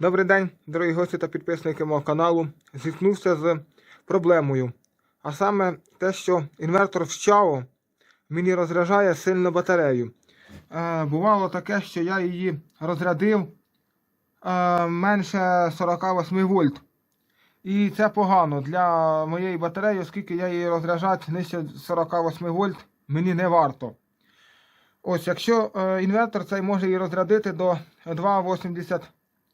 Добрий день, дорогі гості та підписники мого каналу. Зіткнувся з проблемою. А саме те, що інвертор в Чао мені розряджає сильно батарею. Е, бувало таке, що я її розрядив е, менше 48 вольт. І це погано для моєї батареї, оскільки я її розряджати нижче 48 вольт мені не варто. Ось, якщо е, інвертор цей може її розрядити до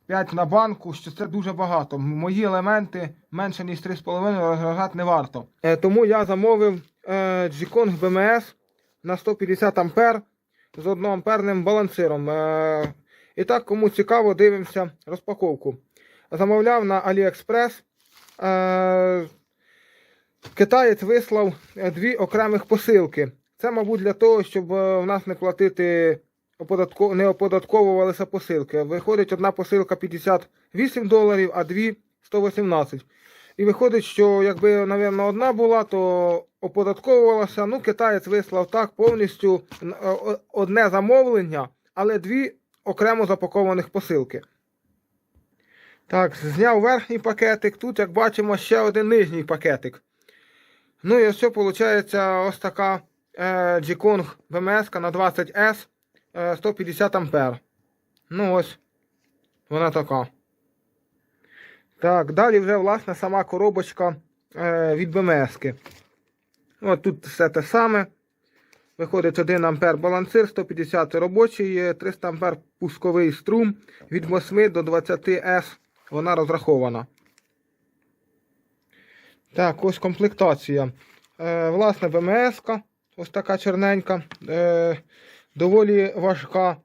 2,85 на банку, що це дуже багато. Мої елементи менше ніж 3,5 розряджати не варто. Е, тому я замовив е, G-Kong BMS на 150 ампер з 1 амперним балансиром. Е, і так, кому цікаво, дивимося розпаковку. Замовляв на AliExpress. Китаєць вислав дві окремих посилки. Це, мабуть, для того, щоб в нас не платити оподатко... не оподатковувалися посилки. Виходить, одна посилка 58 доларів, а дві 118. І виходить, що якби, напевно, одна була, то оподатковувалася. Ну, китаєць вислав так повністю одне замовлення, але дві окремо запакованих посилки. Так, зняв верхній пакетик. Тут, як бачимо, ще один нижній пакетик. Ну і ось що виходить ось така е, G-Kong BMS на 20S е, 150 ампер. Ну ось вона така. Так, далі вже власне сама коробочка е, від. -ки. От тут все те саме. Виходить 1 ампер балансир, 150 робочий, е, 300 ампер пусковий струм від 8 до 20 S вона розрахована. Так, ось комплектація. Е, власне, БМС, ось така чорненька, е, доволі важка.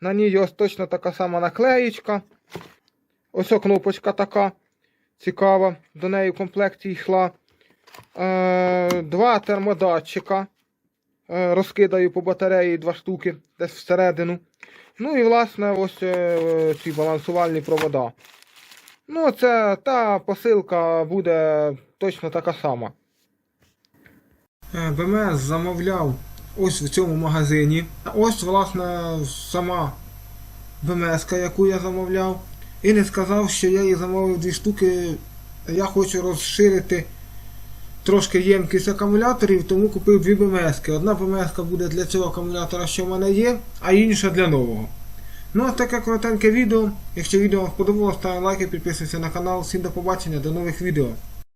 На ній ось точно така сама наклеїчка. Ось кнопочка така цікава, до неї в комплекті йшла. Е, два термодатчика. Е, розкидаю по батареї два штуки десь всередину. Ну і власне ось е, ці балансувальні провода. Ну, це та посилка буде точно така сама. БМС замовляв ось в цьому магазині. Ось, власне, сама БМС, яку я замовляв. І не сказав, що я її замовив дві штуки. Я хочу розширити трошки ємкість акумуляторів, тому купив дві БМС. Одна БМС буде для цього акумулятора, що в мене є, а інша для нового. Ну, ось таке коротеньке відео. Якщо відео вам сподобалось, ставте лайки, підписуйтесь на канал. Всім до побачення, до нових відео.